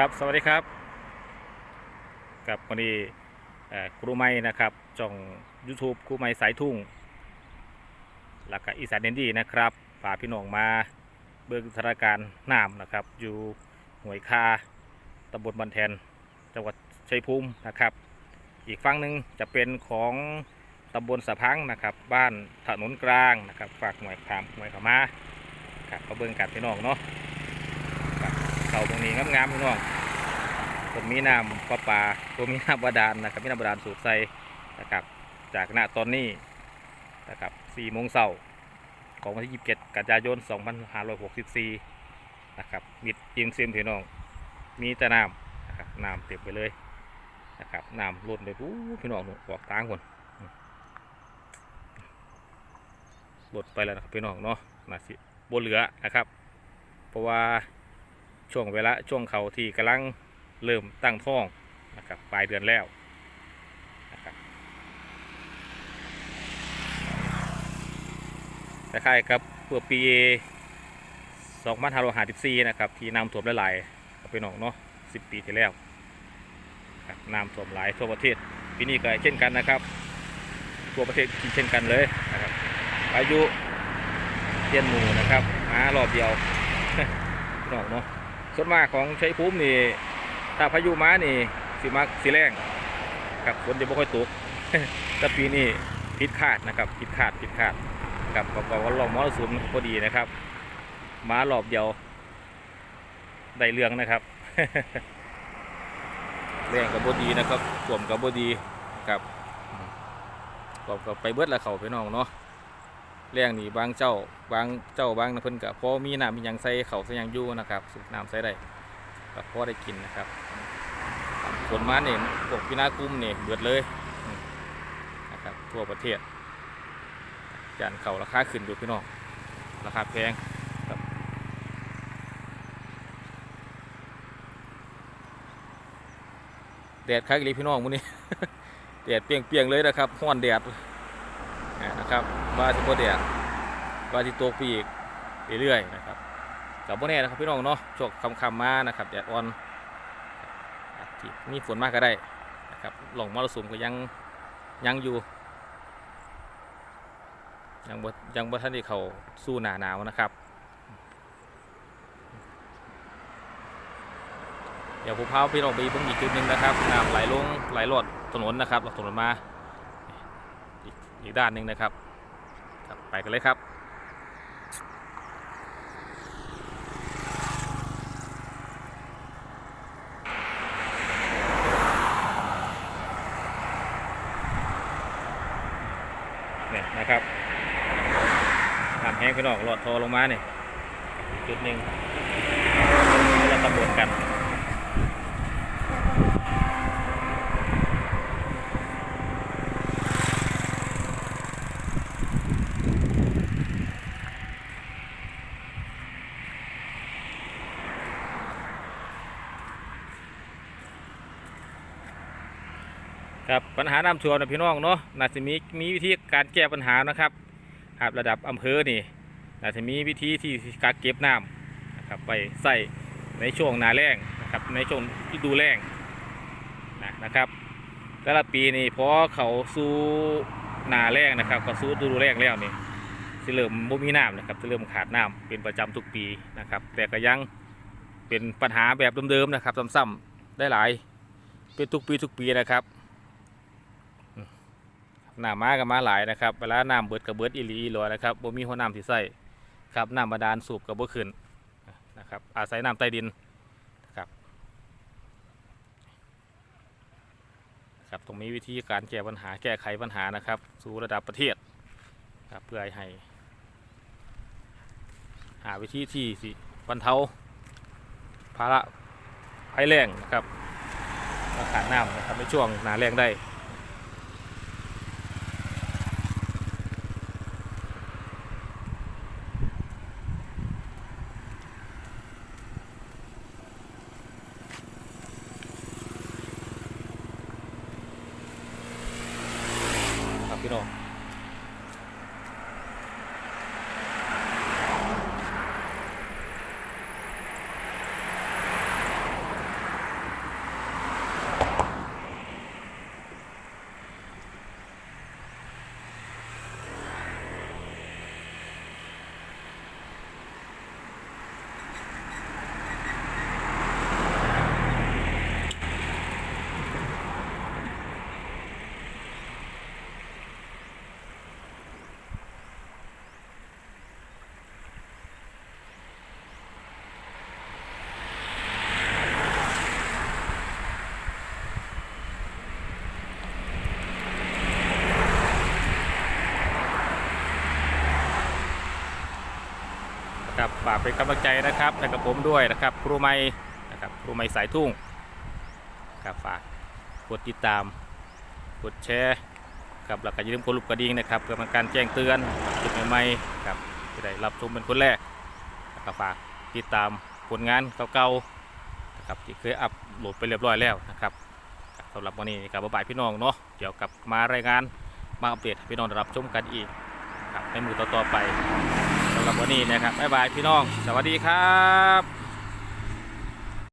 ครับสวัสดีครับกับวันนี้ครูไม้นะครับจ่อง YouTube ครูไม้สายทุ่ง หลักกอีสานเดนดีนะครับพาพี่น้องมาเบิกสถานการณ์น้ำนะครับ อยู่หน่วยคาตำบลบันแทนจังหวัดชัยภูมินะครับ อีกฝั่งหนึ่งจะเป็นของตำบลสะพังนะครับ บ้านถนนกลางนะครับ ฝากหน่วยขามหน่วยขามาครับเขาเบิ่งกันพี่น้องเนาะ เขาตรงนี้งามๆพี่น้องผมมีน้ำประปาผมมีน้ำบาดาลนะครับมีน้ำบาดาลสูบใส่นะครับ จากณตอนนี้นะครับ4โมงเช้าของวันที่ 27 กันยายน 2564 นะครับมิดจิมซิมพี่น้อง มีแต่น้ำนะครับน้ำเต็มไปเลยนะครับน้ำล้นเลยปู๊พี่น้องออกตางคนลดไปแล้วนะครับพี่น้องเนาะน่าสิบนเหลือนะครับ เพราะว่า ช่วงเวลาช่วงเขาที่กำลังเริ่มตั้งท้องนะครับปลายเดือนแล้วนะครับคล้ายๆกับเมื่อปี2554นะครับที่น้ำท่วมหลายๆกับพี่น้องเนาะ10 ปีที่แล้วน้ำท่วมหลายทั่วประเทศปีนี้ก็เช่นกันนะครับ ทั่วประเทศเช่นกันเลยนะครับพายุเทียนหมูนะครับมารอบเดียวน้องเนาะ ส่วนมากของใชัยภูมินี่ถ้าพายุมานี่สิมักสิแรงครับฝนจะไม่ค่อยตกแต่ปีนี้ผิดคาดนะครับผิดคาดผิดคาดครับกับกับว่าลองมรสุมพอดีนะครับมารอบเดียวได้เรื่องนะครับแรงกับบดีนะครับสวมกับบดีครับกอบกับไปเบิดละเขาไปน้องเนาะ แรงนี่บางเจ้าบางเจ้าบางนะเพิ่นกับพอมีน้ำมียังใส่เขาใส่ยังอยู่นะครับสูบน้ำใส่ได้ก็พอได้กินนะครับผลมาเนี่ยพวกพินากุ้มเนี่ยเบิดเลยนะครับทั่วประเทศจานเขาราคาขึ้นอยู่พี่น้องราคาแพงครับแดดคักอีหลีพี่น้องมื้อนี้แดดเปียงๆเลยนะครับห้อนแดด นะครับว่าสิบ่แดดว่าสิตกไปอีกเรื่อยๆนะครับกับโบแน่นะครับพี่น้องเนาะช่วงคำๆมานะครับแดดอ่อนที่มีฝนมากก็ได้นะครับหลงมรสุมก็ยังยังอยู่ ยังบยังบ่ทันได้เขาสู้หนาหนาวนะครับ เดี๋ยวผมพาพี่น้องไปเบิ่งอีกจุดหนึ่งนะครับน้ำไหลลงไหลลอดถนนนะครับลอดถนนมา อีกด้านหนึ่งนะครับครับ ไปกันเลยครับ เนี่ยนะครับทำแห้งพี่น้องหลอดโทรลงมาเนี่ยจุดหนึ่งเราตำบลกัน ครับปัญหาน้ำท่วมนะพี่น้องเนาะน่าจะมีมีวิธีการแก้ปัญหานะครับครับระดับอำเภอนี่น่าจะมีวิธีที่กักเก็บน้ำนะครับไปใส่ในช่วงนาแล้งนะครับในช่วงฤดูแล้งนะนะครับแต่ละปีนี่พอเขาสู่หนาแล้งนะครับก็สู่ฤดูแล้งแล้วนี่สิเริ่มบ่มีน้ำนะครับเริ่มขาดน้ำเป็นประจำทุกปีนะครับ แต่ก็ยังเป็นปัญหาแบบเดิมๆนะครับซ้ำๆได้หลายเป็นทุกปีทุกปีนะครับ น้ำมากับมาหลายนะครับเวลาน้ำเบิดกับเบิดอีหลีอีหลอนะครับบ่มีหัวน้ำที่ใส่ครับน้ำบาดาลสูบกับบ่ขึ้นนะครับอาศัยน้ำใต้ดินนะครับครับตรงนี้วิธีการแก้ปัญหาแก้ไขปัญหานะครับ สู่ระดับประเทศครับเพื่อให้หาวิธีที่สิบรรเทาภาระภัยแรงนะครับราขาดน้ำนะครับในช่วงหนาแรงได้ ค ครับฝากเป็นกำลังใจนะครับให้กับผมด้วยนะครับ ครูไม้นะครับครูไม้สายทุ่งครับฝากกดติดตามกดแชร์ครับแล้วก็อย่าลืมกดรูปกระดิ่งนะครับเพื่อเป็นการแจ้งเตือนคลิปใหม่ๆครับจะได้รับชมเป็นคนแรกแล้วก็ฝากติดตามผลงานเก่าๆนะครับที่เคยอัพโหลดไปเรียบร้อยแล้วนะครับสำหรับวันนี้กับบ๊ายบายพี่น้องเนาะเดี๋ยวกลับมารายงานมาอัปเดตพี่น้องรับชมกันอีกครับในมือต่อๆไป สำหรับวันนี้นะครับบ๊ายบายพี่น้อง สวัสดีครับ